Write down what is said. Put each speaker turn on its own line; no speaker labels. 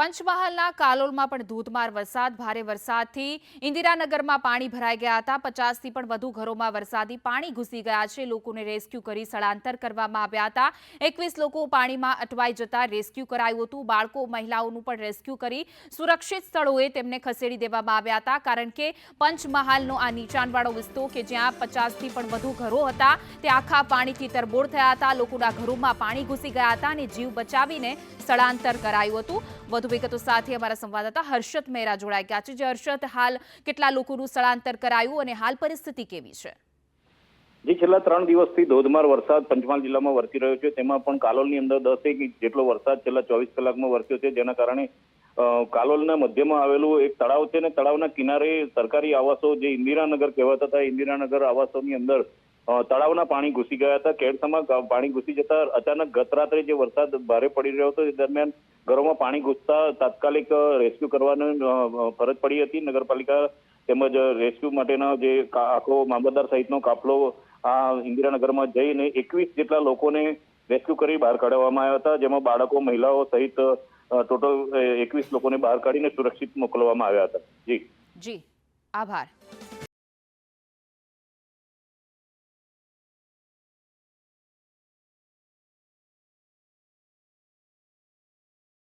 પંચમહાલના કાલોલમાં પણ ધોધમાર વરસાદ, ભારે વરસાદથી ઇન્દિરાનગરમાં પાણી ભરાઈ ગયા હતા. પચાસથી પણ વધુ ઘરોમાં વરસાદી પાણી ઘૂસી ગયા છે. લોકોને રેસ્ક્યુ કરી સ્થળાંતર કરવામાં આવ્યા હતા. એકવીસ લોકો પાણીમાં અટવાઈ જતા રેસ્ક્યુ કરાયું હતું. બાળકો, મહિલાઓનું પણ રેસ્ક્યુ કરી સુરક્ષિત સ્થળોએ તેમને ખસેડી દેવામાં આવ્યા હતા. કારણ કે પંચમહાલનો આ નીચાણવાળો વિસ્તો કે જ્યાં પચાસથી પણ વધુ ઘરો હતા તે આખા પાણીથી તરબોળ થયા હતા. લોકોના ઘરોમાં પાણી ઘૂસી ગયા હતા અને જીવ બચાવીને સ્થળાંતર કરાયું હતું. વધુ વિગતો સાથે અમારા સંવાદદાતા હર્ષદ મહેરા જોડાઈ ગયા છે. જે હર્ષદ, હાલ કેટલા લોકોનું સ્થળાંતર કરાયું અને હાલ પરિસ્થિતિ કેવી છે?
જે, છેલ્લા ત્રણ દિવસથી ધોધમાર વરસાદ પંચમહાલ જિલ્લામાં વરસી રહ્યો છે. તેમાં પણ કાલોલની અંદર દસેક ઇંચ જેટલો વરસાદ છેલ્લા ચોવીસ કલાકમાં વરસ્યો છે, જેના કારણે કાલોલના મધ્યમાં આવેલું એક તળાવ છે અને તળાવના કિનારે સરકારી આવાસો જે ઇન્દિરાનગર કહેવાતા હતા, ઇન્દિરાનગર આવાસોની અંદર તળાવના પાણી ઘૂસી ગયા હતા. કેડસામાં પાણી ઘૂસી જતા અચાનક ગત રાત્રે જે વરસાદ ભારે પડી રહ્યો હતો એ દરમિયાન ઘરોમાં પાણી ઘૂસતા તાત્કાલિક રેસ્ક્યુ કરવાની ફરજ પડી હતી. નગરપાલિકા તેમજ રેસ્ક્યુ માટેના જે આખો મામલતદાર સહિતનો કાફલો આ ઇન્દિરાનગરમાં જઈને એકવીસ જેટલા લોકોને રેસ્ક્યુ કરી બહાર કાઢવામાં આવ્યા હતા. જેમાં બાળકો, મહિલાઓ સહિત ટોટલ એકવીસ લોકોને બહાર કાઢીને સુરક્ષિત મોકલવામાં આવ્યા હતા. જી.
જી. આભાર.